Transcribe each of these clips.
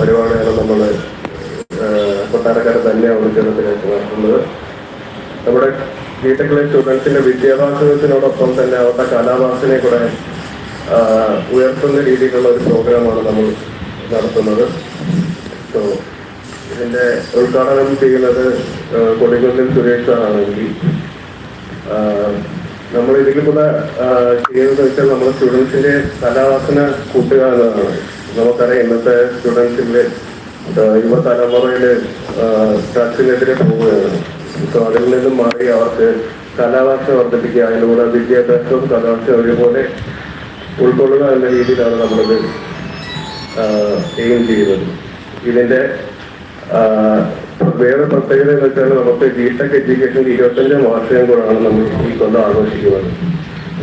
പരിപാടിയാണ് നമ്മൾ കൊട്ടാരക്കാരെ തന്നെ ഉദ്യോഗത്തിലേക്ക് നടത്തുന്നത്. നമ്മുടെ ബിടെക്കിലെ സ്റ്റുഡൻസിന്റെ വിദ്യാഭ്യാസത്തിനോടൊപ്പം തന്നെ അവരുടെ കലാവാസനെ കൂടെ ഉയർത്തുന്ന രീതിയിലുള്ള ഒരു പ്രോഗ്രാമാണ് നമ്മൾ നടത്തുന്നത്. സോ ഇതിന്റെ ഉദ്ഘാടനം ചെയ്യുന്നത് കൊടിക്കുന്നിൽ സുരേഷ് സാറാണെങ്കിൽ നമ്മൾ ഇതിൽ കൂടെ ചെയ്യുന്നത് വെച്ചാൽ നമ്മുടെ സ്റ്റുഡൻസിന്റെ കലാവാസന കൂട്ടുക എന്നതാണ് നമുക്കറിയാം ഇന്നത്തെ സ്റ്റുഡൻസിന്റെ യുവതലമുറയിൽ ഡ്രഗ്സിനെതിരെ പോവുകയാണ്. സോ അതിൽ നിന്നും മാറി അവർക്ക് കാലാവസ്ഥ വർദ്ധിപ്പിക്കുക അതിലൂടെ വിദ്യാഭ്യാസവും കലാവാസവും ഒരുപോലെ ഉൾക്കൊള്ളുക എന്ന രീതിയിലാണ് നമ്മളിത് എയിം ചെയ്യുന്നത്. ഇതിന്റെ ആ, വേറെ പ്രത്യേകത എന്ന് വെച്ചാൽ നമുക്ക് ജിടെക് എഡ്യൂക്കേഷൻ ഇരുപത്തഞ്ചാം വാർഷികം കൂടാണ് നമ്മൾ ഈ കൊല്ലം ആഘോഷിക്കുന്നത്.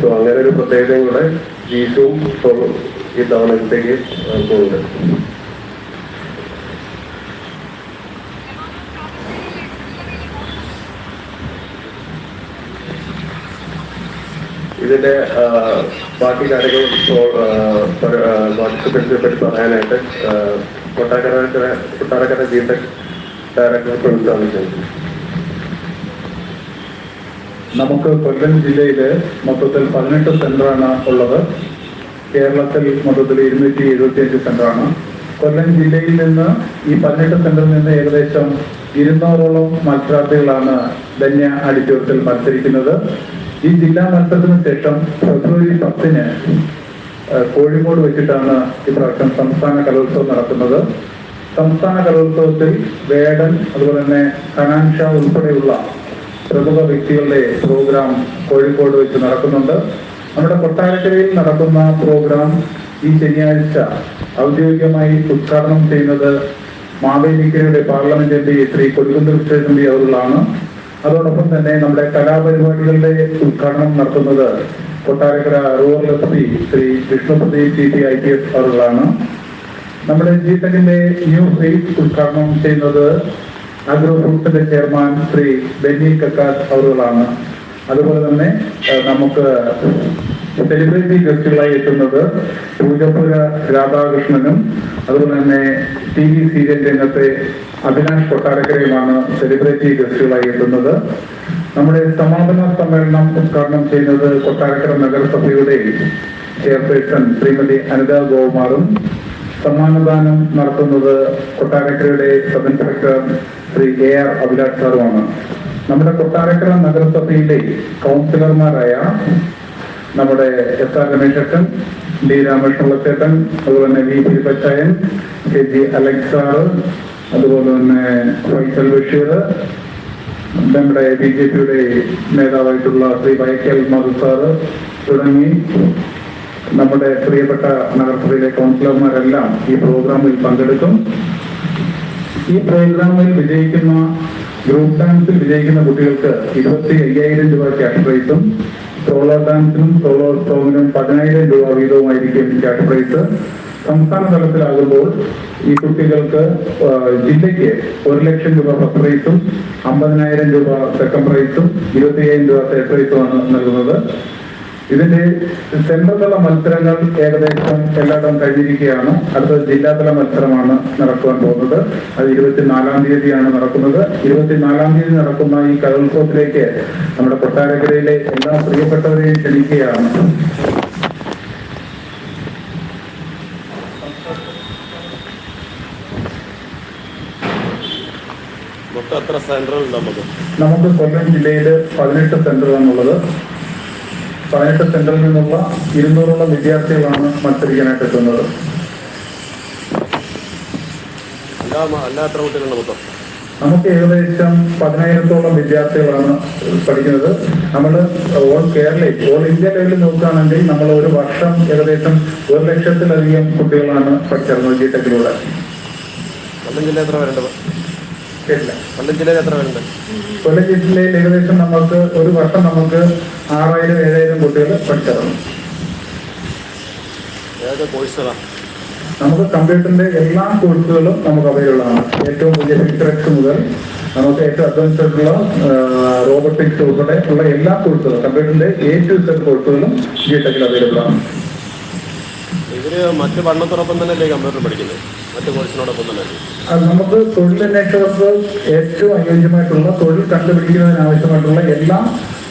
സോ അങ്ങനെ ഒരു പ്രത്യേകതയും കൂടെ ജീസും സോളും ഈ തവണത്തേക്ക് ഉണ്ട് ഇതിന്റെ ആ, ബാക്കി കാര്യങ്ങൾ പാർട്ടിസിപ്പൻസിനെ പറ്റി പറയാനായിട്ട് ആ, Kottarakkara Kottarakkara G Tec director പ്രിൻസാണ് ചെയ്യുന്നത് നമുക്ക് കൊല്ലം ജില്ലയിൽ മൊത്തത്തിൽ പതിനെട്ട് സെന്ററാണ് ഉള്ളത് കേരളത്തിൽ മൊത്തത്തിൽ ഇരുന്നൂറ്റി എഴുപത്തിയഞ്ച് സെന്ററാണ്. കൊല്ലം ജില്ലയിൽ നിന്ന് ഈ പതിനെട്ട് സെന്ററിൽ നിന്ന് ഏകദേശം ഇരുന്നൂറോളം മത്സരാർത്ഥികളാണ് ധന്യ ആഡിറ്റോറിയത്തിൽ മത്സരിക്കുന്നത്. ഈ ജില്ലാ മത്സരത്തിന് ശേഷം ഫെബ്രുവരി പത്തിന് കോഴിക്കോട് വെച്ചിട്ടാണ് ഇപ്രാവശ്യം സംസ്ഥാന കലോത്സവം നടക്കുന്നത്. സംസ്ഥാന കലോത്സവത്തിൽ വേടൻ അതുപോലെ തന്നെ ഹനാൻഷ ഉൾപ്പെടെയുള്ള പ്രമുഖ വ്യക്തികളുടെ പ്രോഗ്രാം കോഴിക്കോട് വെച്ച് നടക്കുന്നുണ്ട്. നമ്മുടെ കൊട്ടാരക്കരയിൽ നടക്കുന്ന പ്രോഗ്രാം ഈ ശനിയാഴ്ച ഔദ്യോഗികമായി ഉദ്ഘാടനം ചെയ്യുന്നത് മാവേലിക്കരയുടെ parliament M P Shri Kodikunnil Krishnan അവരുകളാണ്. അതോടൊപ്പം തന്നെ നമ്മുടെ കലാപരിപാടികളുടെ ഉദ്ഘാടനം നടത്തുന്നത് Kottarakkara rural S P Shri Vishnuprathi T T I P S അവരുകളാണ്. നമ്മുടെ ജി ടെക്കിന്റെ ന്യൂ ഫേസ് ഉദ്ഘാടനം ചെയ്യുന്നത് അഗ്രോ ഫ്രൂട്ട്സിന്റെ ചെയർമാൻ ശ്രീ ബെന്നി കക്കാസ് അവറുകളാണ് അതുപോലെ തന്നെ നമുക്ക് സെലിബ്രിറ്റി ഗസ്റ്റുകളായി എത്തുന്നത് പൂജപ്പുര രാധാകൃഷ്ണനും അതുപോലെ തന്നെ ടി വി സീരിയൽ രംഗത്തെ അഭിലാഷ് കൊട്ടാരക്കരയുമാണ് സെലിബ്രിറ്റി ഗസ്റ്റുകളായി എത്തുന്നത്. നമ്മുടെ സമാപന സമ്മേളനം ഉദ്ഘാടനം ചെയ്യുന്നത് കൊട്ടാരക്കര നഗരസഭയുടെ ചെയർപേഴ്സൺ ശ്രീമതി അനിത ഗോകുമാറും സമ്മാനദാനം നടത്തുന്നത് കൊട്ടാരക്കരയുടെ sub inspector Shri K R Abhilash സാറുമാണ്. നമ്മുടെ കൊട്ടാരക്കര നഗരസഭയിലെ കൗൺസിലർമാരായ നമ്മുടെ എസ് ആർ രമേശൻ ഡി രാമകൃഷ്ണപിള്ളച്ചേട്ടൻ അതുപോലെ തന്നെ V Pachayan K G Alex അതുപോലെ തന്നെ ഫൈസൽ ബഷീർ നമ്മുടെ ബി ജെ പിയുടെ നേതാവായിട്ടുള്ള ശ്രീ വൈക്കൽ മധു തുടങ്ങി നമ്മുടെ പ്രിയപ്പെട്ട നഗരസഭയിലെ കൗൺസിലർമാരെല്ലാം ഈ പ്രോഗ്രാമിൽ പങ്കെടുക്കും. ഈ പ്രോഗ്രാമിൽ വിജയിക്കുന്ന ഗ്രൂപ്പ് ഡാൻസിൽ വിജയിക്കുന്ന കുട്ടികൾക്ക് ഇരുപത്തി അയ്യായിരം രൂപ ക്യാഷ് പ്രൈസും സോളോ ഡാൻസിനും സോളോ സോങ്ങിനും പതിനായിരം രൂപ വീതവുമായിരിക്കും ക്യാഷ് പ്രൈസ് സംസ്ഥാന തലത്തിലാകുമ്പോൾ ഈ കുട്ടികൾക്ക് ജില്ലയ്ക്ക് ഒരു ലക്ഷം രൂപ ഫസ്റ്റ് പ്രൈസും അമ്പതിനായിരം രൂപ സെക്കൻഡ് പ്രൈസും ഇരുപത്തിയ്യായിരം രൂപ തേർഡ് പ്രൈസുമാണ് നൽകുന്നത്. ഇതിന്റെ സെൻട്രൽ തല മത്സരങ്ങൾ ഏകദേശം എല്ലായിടവും കഴിഞ്ഞിരിക്കുകയാണ്. അടുത്ത ജില്ലാതല മത്സരമാണ് നടക്കുവാൻ പോകുന്നത്. അത് ഇരുപത്തിനാലാം തീയതിയാണ് നടക്കുന്നത്. ഇരുപത്തിനാലാം തീയതി നടക്കുന്ന ഈ കലോത്സവത്തിലേക്ക് നമ്മുടെ കൊട്ടാരക്കരയിലെ എല്ലാ പ്രിയപ്പെട്ടവരെയും ക്ഷണിക്കുകയാണ്. നമുക്ക്? കൊല്ലം ജില്ലയിൽ പതിനെട്ട് സെന്ററുകളാണുള്ളത് പതിനെട്ട് സെന്ററിൽ നിന്നുള്ള ഇരുന്നൂറോളം വിദ്യാർത്ഥികളാണ് മത്സരിക്കാനായിട്ട് എത്തുന്നത്. നമുക്ക് ഏകദേശം പതിനായിരത്തോളം വിദ്യാർത്ഥികളാണ് പഠിക്കുന്നത്. നമ്മൾ ഓൾ കേരളയിൽ ഓൾ ഇന്ത്യ ലെവലിൽ നോക്കുകയാണെങ്കിൽ നമ്മൾ ഒരു വർഷം ഏകദേശം ഒരു ലക്ഷത്തിലധികം കുട്ടികളാണ് പഠിച്ചിരുന്നത് ജി ടെക്കിലൂടെ. എത്ര പേരുണ്ട്? കേട്ടില്ല. കൊല്ലം ജില്ലയിൽ എത്ര പേരുണ്ട്? കൊല്ലം ജില്ലയിൽ ഏകദേശം നമുക്ക് ഒരു വർഷം നമുക്ക് ആറായിരം ഏഴായിരം കുട്ടികൾ പഠിച്ചിറങ്ങും ഏതൊക്കെ കോഴ്സുകളാണ് നമുക്ക് കമ്പ്യൂട്ടറിന്റെ എല്ലാ കോഴ്സുകളും നമുക്ക് അവൈലബിൾ ആണ് ഏറ്റവും പുതിയ ഫിക്സറക്സ് മുതൽ നമുക്ക് ഏറ്റവും അഡ്വാൻസ്ഡ് ആയിട്ടുള്ള റോബോട്ടിക്സ് ഉൾപ്പെടെ ഉള്ള എല്ലാ കോഴ്സുകളും കമ്പ്യൂട്ടറിന്റെ എ ടു സെഡ് കോഴ്സുകളും ജി ടെക്കിൽ അവൈലബിൾ ആണ് ഇവർ മറ്റു പഠനത്തോടൊപ്പം തന്നെയല്ലേ കമ്പ്യൂട്ടർ പഠിക്കുന്നത്? മറ്റു കോഴ്സിനോടൊപ്പം തന്നെ നമുക്ക് തൊഴിലന്വേഷകർക്ക് ഏറ്റവും അനുയോജ്യമായിട്ടുള്ള തൊഴിൽ കണ്ടുപിടിക്കുന്നതിനാവശ്യമായിട്ടുള്ള എല്ലാ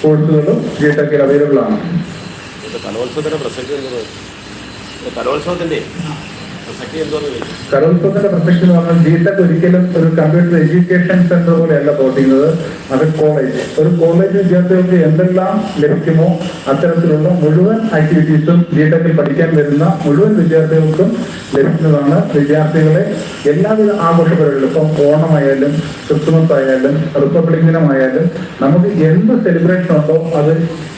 കോഴ്സുകളും ജി ടെക്കിൽ അവൈലബിൾ ആണ്. കലോത്സവത്തിന്റെ പ്രസക്തി കലോത്സവത്തിന്റെ. കലോത്സവത്തിന്റെ പ്രസക്തി എന്ന് പറഞ്ഞാൽ ജി ടെക് ഒരിക്കലും ഒരു കമ്പ്യൂട്ടർ എഡ്യൂക്കേഷൻ സെന്റർ പോലെയല്ല പ്രവർത്തിക്കുന്നത്. അത് കോളേജ് ഒരു കോളേജ് വിദ്യാർത്ഥികൾക്ക് എന്തെല്ലാം ലഭിക്കുമോ അത്തരത്തിലുള്ള മുഴുവൻ ആക്ടിവിറ്റീസും ബിടെക്കിൽ പഠിക്കാൻ വരുന്ന മുഴുവൻ വിദ്യാർത്ഥികൾക്കും ലഭിക്കുന്നതാണ് വിദ്യാർത്ഥികളെ എല്ലാവിധ ആഘോഷ ഇപ്പം ഓണമായാലും ക്രിസ്മസ് ആയാലും റിപ്പബ്ലിക് ദിനമായാലും നമുക്ക് എന്ത് സെലിബ്രേഷൻ ഉണ്ടോ അത്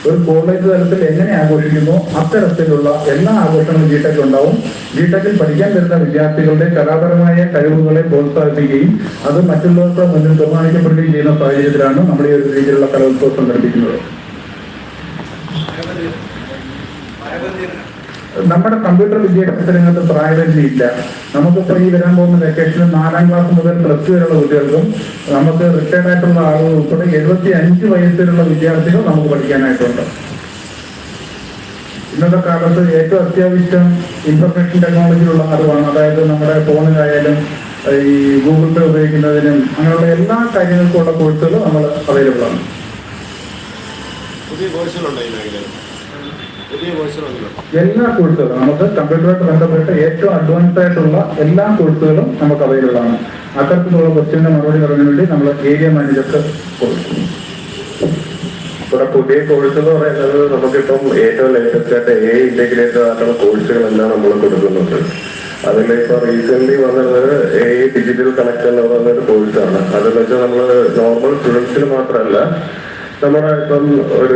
ഒരു കോളേജ് തലത്തിൽ എങ്ങനെ ആഘോഷിക്കുന്നു അത്തരത്തിലുള്ള എല്ലാ ആഘോഷങ്ങളും ടെക് ഉണ്ടാവും. ജി ടെക്കിൽ പഠിക്കാൻ വരുന്ന വിദ്യാർത്ഥികളുടെ കലാപരമായ കഴിവുകളെ പ്രോത്സാഹിപ്പിക്കുകയും അത് മറ്റുള്ളവർക്ക് മുന്നിൽ ബഹുമാനിക്കപ്പെടുകയും ചെയ്യുന്ന സാഹചര്യത്തിലാണ് നമ്മൾ ഈ ഒരു രീതിയിലുള്ള കലോത്സവം സംഘടിപ്പിക്കുന്നത്. നമ്മുടെ കമ്പ്യൂട്ടർ വിദ്യാഭ്യാസ രംഗത്ത് പ്രായപരിധിയില്ല. നമുക്കിപ്പോ ഈ വരാൻ പോകുന്ന വെക്കേഷനിൽ നാലാം ക്ലാസ് മുതൽ പ്ലസ് ടു വരെയുള്ള കുട്ടികൾക്കും നമുക്ക് റിട്ടയർഡ് ആയിട്ടുള്ള ആളുകൾ ഉൾപ്പെടെ എഴുപത്തി അഞ്ച് വയസ്സിലുള്ള വിദ്യാർത്ഥികൾ നമുക്ക് പഠിക്കാനായിട്ടുണ്ട്. ഇന്നത്തെ കാലത്ത് ഏറ്റവും അത്യാവശ്യം ഇൻഫർമേഷൻ ടെക്നോളജിയിലുള്ള അറിവാണ്. അതായത് നമ്മുടെ ഫോണിലായാലും ഈ ഗൂഗിൾ പേ ഉപയോഗിക്കുന്നതിനും അങ്ങനെയുള്ള എല്ലാ കാര്യങ്ങൾക്കുള്ള കോഴ്സുകൾ നമ്മൾ അവൈലബിൾ ആണ്. എല്ലാ കോഴ്സുകളും നമുക്ക് കമ്പ്യൂട്ടറുമായിട്ട് ബന്ധപ്പെട്ട് ഏറ്റവും അഡ്വാൻസ് ആയിട്ടുള്ള എല്ലാ കോഴ്സുകളും നമുക്ക് അവൈലബിൾ ആണ്. അത്തരത്തിലുള്ള ക്വസ്റ്റ്യന്റെ മറുപടി പറയാൻ വേണ്ടി നമ്മൾ ഏരിയ മാനേജർക്ക് കൊടുക്കും. ഇവിടെ പുതിയ കോഴ്സ് എന്ന് പറയുന്നത് നമുക്കിപ്പം ഏറ്റവും ലേറ്റസ്റ്റ് ആയിട്ട് എ ഇന്റഗ്രേറ്റഡ് ആയിട്ടുള്ള കോഴ്സുകളെല്ലാം നമ്മൾ കൊടുക്കുന്നുണ്ട്. അതിൽ ഇപ്പൊ റീസെന്റ് വന്നത് എ ഡിജിറ്റൽ കണക്ട് എന്ന് പറയുന്ന ഒരു കോഴ്സാണ് അതെന്ന് വെച്ചാൽ നമ്മൾ നോർമൽ സ്റ്റുഡൻസിന് മാത്രമല്ല നമ്മുടെ ഇപ്പം ഒരു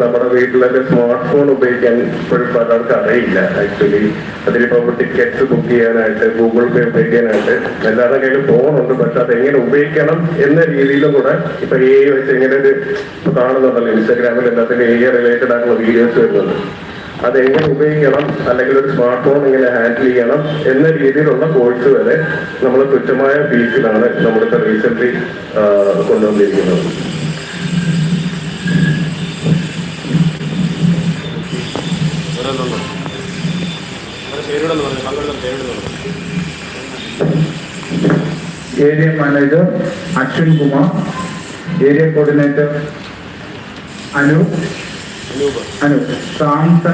നമ്മുടെ വീട്ടിലൊക്കെ സ്മാർട്ട് ഫോൺ ഉപയോഗിക്കാൻ ഇപ്പോഴും പലർക്കും അറിയില്ല ആക്ച്വലി അതിലിപ്പോ ടിക്കറ്റ്സ് ബുക്ക് ചെയ്യാനായിട്ട് ഗൂഗിൾ പേ ഉപയോഗിക്കാനായിട്ട് എല്ലാവരുടെ കയ്യിൽ ഫോണുണ്ട് പക്ഷെ അത് എങ്ങനെ ഉപയോഗിക്കണം എന്ന രീതിയിലും കൂടെ ഇപ്പൊ എ വെച്ച് എങ്ങനെ ഒരു കാണുന്നുണ്ടല്ലോ ഇൻസ്റ്റാഗ്രാമിൽ എല്ലാത്തിനും എ റിലേറ്റഡ് ആയിട്ടുള്ള വീഡിയോസ് വരുന്നത് അത് എങ്ങനെ ഉപയോഗിക്കണം? അല്ലെങ്കിൽ ഒരു സ്മാർട്ട് ഫോൺ എങ്ങനെ ഹാൻഡിൽ ചെയ്യണം എന്ന രീതിയിലുള്ള കോഴ്സ് വരെ നമ്മൾ തുച്ഛമായ ഫീസിലാണ് നമ്മളിപ്പോ റീസെന്റ് കൊണ്ടുവന്നിരിക്കുന്നത്. പേരുടെന്ന് പറഞ്ഞു പങ്കെടുത്ത പേരുടെന്ന് പറഞ്ഞു. Area manager Ashwin Kumar area coordinator Anu Anoop. Anu Samson